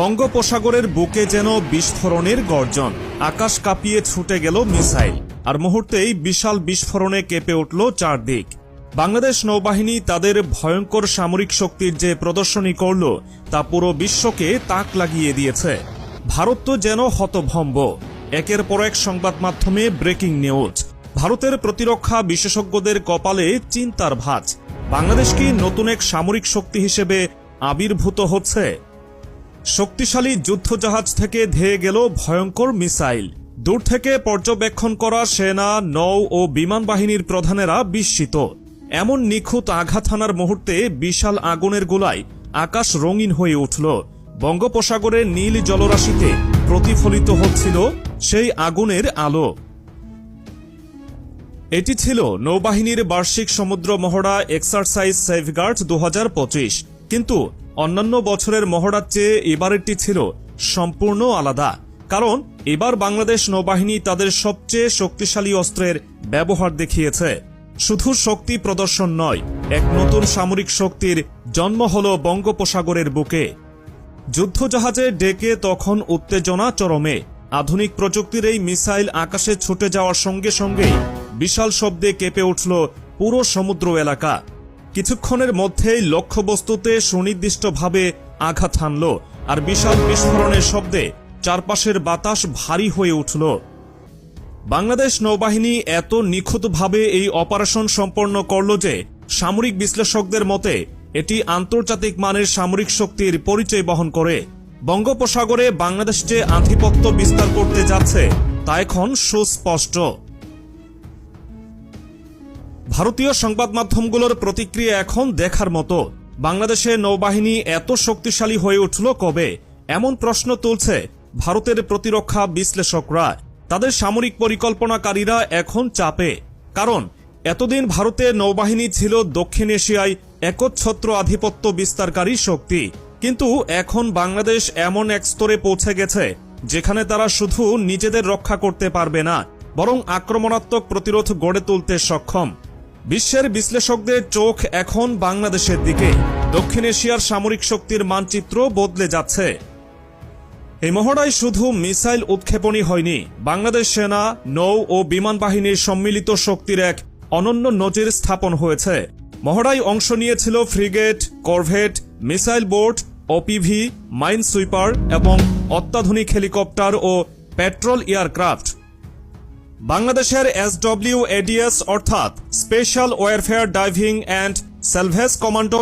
বঙ্গোপসাগরের বুকে যেন বিস্ফোরণের গর্জন। আকাশ কাঁপিয়ে ছুটে গেল মিসাইল। আর মুহূর্তেই বিশাল বিস্ফোরণে কেঁপে উঠল চারদিক। বাংলাদেশ নৌবাহিনী তাদের ভয়ঙ্কর সামরিক শক্তির যে প্রদর্শনী করল, তা পুরো বিশ্বকে তাক লাগিয়ে দিয়েছে। ভারত তো যেন হতভম্ব। একের পর এক সংবাদ মাধ্যমে ব্রেকিং নিউজ। ভারতের প্রতিরক্ষা বিশেষজ্ঞদের কপালে চিন্তার ভাঁজ। বাংলাদেশ কি নতুন এক সামরিক শক্তি হিসেবে আবির্ভূত হচ্ছে? শক্তিশালী যুদ্ধজাহাজ থেকে ধেয়ে গেল ভয়ঙ্কর মিসাইল। দূর থেকে পর্যবেক্ষণ করা সেনা, নৌ ও বিমান বাহিনীর প্রধানেরা বিস্মিত। এমন নিখুঁত আঘাত হানার মুহূর্তে বিশাল আগুনের গোলায় আকাশ রঙিন হয়ে উঠল। বঙ্গোপসাগরের নীল জলরাশিতে প্রতিফলিত হচ্ছিল সেই আগুনের আলো। এটি ছিল নৌবাহিনীর বার্ষিক সমুদ্র মহড়া এক্সারসাইজ সেফগার্ড দু হাজার পঁচিশ। কিন্তু অন্যান্য বছরের মহড়ার চেয়ে এবারেরটি ছিল সম্পূর্ণ আলাদা। কারণ, এবার বাংলাদেশ নৌবাহিনী তাদের সবচেয়ে শক্তিশালী অস্ত্রের ব্যবহার দেখিয়েছে। শুধু শক্তি প্রদর্শন নয়, এক নতুন সামরিক শক্তির জন্ম হল বঙ্গোপসাগরের বুকে। যুদ্ধজাহাজে ডেকে তখন উত্তেজনা চরমে। আধুনিক প্রযুক্তির এই মিসাইল আকাশে ছুটে যাওয়ার সঙ্গে সঙ্গেই বিশাল শব্দে কেঁপে উঠল পুরো সমুদ্র এলাকা। কিছুক্ষণের মধ্যেই লক্ষ্যবস্তুতে সুনির্দিষ্টভাবে আঘাত হানল আর বিশাল বিস্ফোরণের শব্দে চারপাশের বাতাস ভারী হয়ে উঠল। বাংলাদেশ নৌবাহিনী এত নিখুঁতভাবে এই অপারেশন সম্পন্ন করল যে সামরিক বিশ্লেষকদের মতে এটি আন্তর্জাতিক মানের সামরিক শক্তির পরিচয় বহন করে। বঙ্গোপসাগরে বাংলাদেশ যে আধিপত্য বিস্তার করতে যাচ্ছে, তা এখন সুস্পষ্ট। ভারতীয় সংবাদ মাধ্যমগুলোর প্রতিক্রিয়া এখন দেখার মতো। বাংলাদেশের নৌবাহিনী এত শক্তিশালী হয়ে উঠল কবে? এমন প্রশ্ন তুলছে ভারতের প্রতিরক্ষা বিশ্লেষকরা। তাদের সামরিক পরিকল্পনাকারীরা এখন চাপে। কারণ, এতদিন ভারতের নৌবাহিনী ছিল দক্ষিণ এশিয়ায় একচ্ছত্র আধিপত্য বিস্তারকারী শক্তি। কিন্তু এখন বাংলাদেশ এমন এক স্তরে পৌঁছে গেছে, যেখানে তারা শুধু নিজেদের রক্ষা করতে পারবে না, বরং আক্রমণাত্মক প্রতিরোধ গড়ে তুলতে সক্ষম। বিশ্বের বিশ্লেষকদের চোখ এখন বাংলাদেশের দিকে। দক্ষিণ এশিয়ার সামরিক শক্তির মানচিত্র বদলে যাচ্ছে। এই মহড়ায় শুধু মিসাইল উৎক্ষেপণই হয়নি, বাংলাদেশ সেনা, নৌ ও বিমান বাহিনীর সম্মিলিত শক্তির এক অনন্য নজির স্থাপন হয়েছে। মহড়ায় অংশ নিয়েছিল frigate, corvette, missile boat, OPV, minesweeper এবং অত্যাধুনিক হেলিকপ্টার ও পেট্রোল এয়ারক্রাফট। বাংলাদেশের এসডব্লিউ এডিএস অর্থাৎ special warfare diving and salvage commando